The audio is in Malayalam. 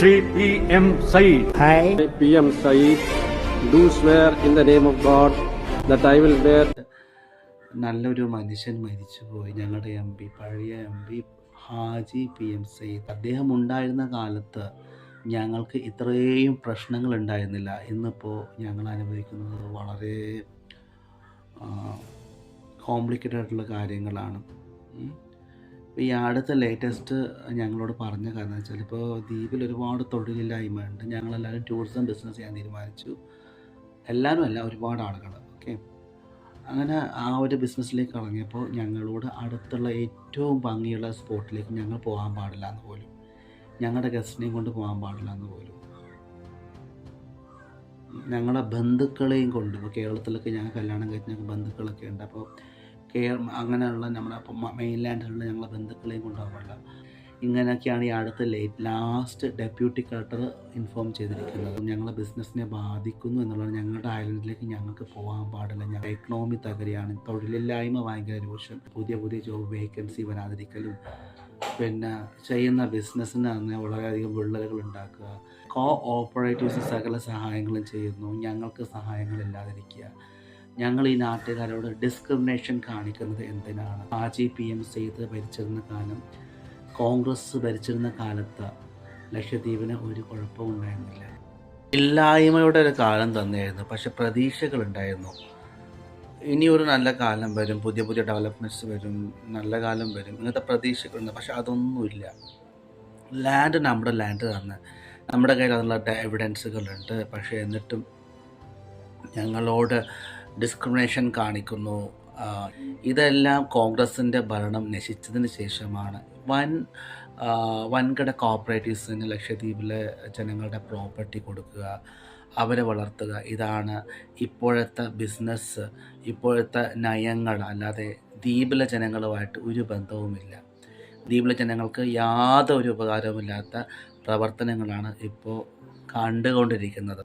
Shri Sayyid. I P M Sayyid do swear in the name of God that I will bear. നല്ലൊരു മനുഷ്യൻ മരിച്ചുപോയി. ഞങ്ങളുടെ എം പി പഴയ M P Haji P M Sayyid. അദ്ദേഹം ഉണ്ടായിരുന്ന കാലത്ത് ഞങ്ങൾക്ക് ഇത്രയും പ്രശ്നങ്ങൾ ഉണ്ടായിരുന്നില്ല. ഇന്നിപ്പോൾ ഞങ്ങൾ അനുഭവിക്കുന്നത് വളരെ കോംപ്ലിക്കേറ്റഡ് ആയിട്ടുള്ള കാര്യങ്ങളാണ്. ഈ അടുത്ത ലേറ്റസ്റ്റ് ഞങ്ങളോട് പറഞ്ഞ കാരണം വെച്ചാൽ ഇപ്പോൾ ദ്വീപിൽ ഒരുപാട് തൊഴിലില്ലായ്മ ഉണ്ട്. ഞങ്ങളെല്ലാവരും ടൂറിസം ബിസിനസ് ചെയ്യാൻ തീരുമാനിച്ചു. എല്ലാവരും അല്ല ഒരുപാട് ആളുകൾ ഓക്കെ അങ്ങനെ ആ ഒരു ബിസിനസ്സിലേക്ക് ഇറങ്ങിയപ്പോൾ ഞങ്ങളോട് അടുത്തുള്ള ഏറ്റവും ഭംഗിയുള്ള സ്പോട്ടിലേക്ക് ഞങ്ങൾ പോകാൻ പാടില്ല എന്ന് പോലും ഞങ്ങളുടെ ഗസ്റ്റിനെയും കൊണ്ട് പോകാൻ പാടില്ല എന്ന് പോലും ഞങ്ങളുടെ ബന്ധുക്കളെയും കൊണ്ട് ഇപ്പോൾ കേരളത്തിലൊക്കെ ഞങ്ങൾ കല്യാണം കഴിച്ച ഞങ്ങൾക്ക് ബന്ധുക്കളൊക്കെ ഉണ്ട്. അപ്പോൾ കേര അങ്ങനെയുള്ള നമ്മുടെ അപ്പോൾ മെയിൻലാൻഡിലുള്ള ഞങ്ങളുടെ ബന്ധുക്കളെയും കൊണ്ടുപോകാൻ പാടില്ല. ഇങ്ങനെയൊക്കെയാണ് ഈ അടുത്ത late last deputy collector inform ചെയ്തിരിക്കുന്നത്. ഞങ്ങളെ ബിസിനസ്സിനെ ബാധിക്കുന്നു എന്നുള്ളത് ഞങ്ങളുടെ ഐലൻഡിലേക്ക് ഞങ്ങൾക്ക് പോകാൻ പാടില്ല. ഞങ്ങളുടെ എക്കണോമി തകരുകയാണ്. തൊഴിലില്ലായ്മ ഭയങ്കര രൂക്ഷം. പുതിയ പുതിയ ജോബ് വേക്കൻസി വരാതിരിക്കലും. പിന്നെ ചെയ്യുന്ന ബിസിനസ്സിന് തന്നെ വളരെയധികം വിള്ളലുകൾ ഉണ്ടാക്കുക. കോ ഓപ്പറേറ്റീവ്സ് സകല സഹായങ്ങളും ചെയ്യുന്നു. ഞങ്ങൾക്ക് സഹായങ്ങളില്ലാതിരിക്കുക ഞങ്ങൾ ഈ നാട്ടുകാരോട് ഡിസ്ക്രിമിനേഷൻ കാണിക്കുന്നത് എന്തിനാണ്? ആജി പി എം സെയ്ത് ഭരിച്ചിരുന്ന കാലം കോൺഗ്രസ് ഭരിച്ചിരുന്ന കാലത്ത് ലക്ഷദ്വീപിന് ഒരു കുഴപ്പവും ഉണ്ടായിരുന്നില്ല. ഇല്ലായ്മയുടെ ഒരു കാലം തന്നെയായിരുന്നു. പക്ഷെ പ്രതീക്ഷകളുണ്ടായിരുന്നു ഇനി ഒരു നല്ല കാലം വരും പുതിയ പുതിയ ഡെവലപ്മെന്റ്സ് വരും നല്ല കാലം വരും ഇങ്ങനത്തെ പ്രതീക്ഷകളുണ്ട് പക്ഷെ അതൊന്നുമില്ല. ലാൻഡ് നമ്മുടെ ലാൻഡ് തന്നെ. നമ്മുടെ കയ്യിൽ അതിനുള്ള എവിഡൻസുകളുണ്ട് പക്ഷേ എന്നിട്ടും ഞങ്ങളോട് ഡിസ്ക്രിമിനേഷൻ കാണിക്കുന്നു. ഇതെല്ലാം കോൺഗ്രസിന്റെ ഭരണം നശിച്ചതിന് ശേഷമാണ്. വൻ വൻകിട കോപ്പറേറ്റീവ്സിന് ലക്ഷദ്വീപിലെ ജനങ്ങളുടെ പ്രോപ്പർട്ടി കൊടുക്കുക അവരെ വളർത്തുക ഇതാണ് ഇപ്പോഴത്തെ ബിസിനസ് ഇപ്പോഴത്തെ നയങ്ങൾ. അല്ലാതെ ദ്വീപിലെ ജനങ്ങളുമായിട്ട് ഒരു ബന്ധവുമില്ല. ദ്വീപിലെ ജനങ്ങൾക്ക് യാതൊരു ഉപകാരവുമില്ലാത്ത പ്രവർത്തനങ്ങളാണ് ഇപ്പോൾ കണ്ടുകൊണ്ടിരിക്കുന്നത്.